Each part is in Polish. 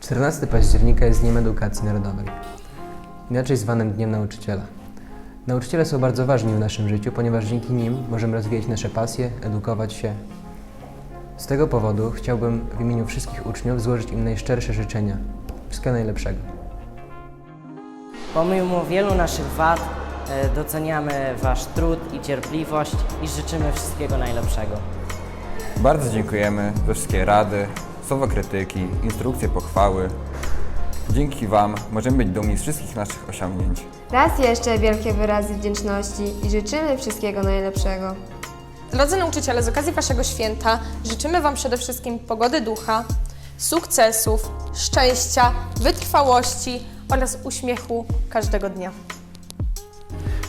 14 października jest Dniem Edukacji Narodowej, inaczej zwanym Dniem Nauczyciela. Nauczyciele są bardzo ważni w naszym życiu, ponieważ dzięki nim możemy rozwijać nasze pasje, edukować się. Z tego powodu chciałbym w imieniu wszystkich uczniów złożyć im najszczersze życzenia. Wszystkiego najlepszego. Pomimo wielu naszych wad, e, doceniamy Wasz trud i cierpliwość i życzymy wszystkiego najlepszego. Bardzo dziękujemy za wszystkie rady, słowa krytyki, instrukcje pochwały. Dzięki Wam możemy być dumni z wszystkich naszych osiągnięć. Raz jeszcze wielkie wyrazy wdzięczności i życzymy wszystkiego najlepszego. Drodzy nauczyciele, z okazji Waszego święta życzymy Wam przede wszystkim pogody ducha, sukcesów, szczęścia, wytrwałości oraz uśmiechu każdego dnia.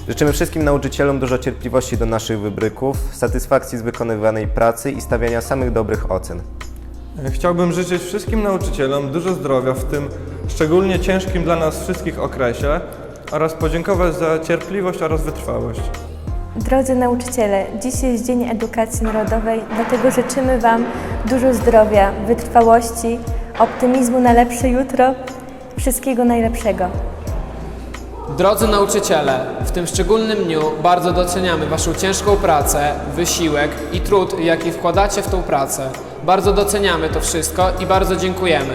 Życzymy wszystkim nauczycielom dużo cierpliwości do naszych wybryków, satysfakcji z wykonywanej pracy i stawiania samych dobrych ocen. Chciałbym życzyć wszystkim nauczycielom dużo zdrowia w tym szczególnie ciężkim dla nas wszystkich okresie oraz podziękować za cierpliwość oraz wytrwałość. Drodzy nauczyciele, dziś jest Dzień Edukacji Narodowej, dlatego życzymy Wam dużo zdrowia, wytrwałości, optymizmu na lepsze jutro, wszystkiego najlepszego. Drodzy nauczyciele, w tym szczególnym dniu bardzo doceniamy Waszą ciężką pracę, wysiłek i trud, jaki wkładacie w tą pracę. Bardzo doceniamy to wszystko i bardzo dziękujemy.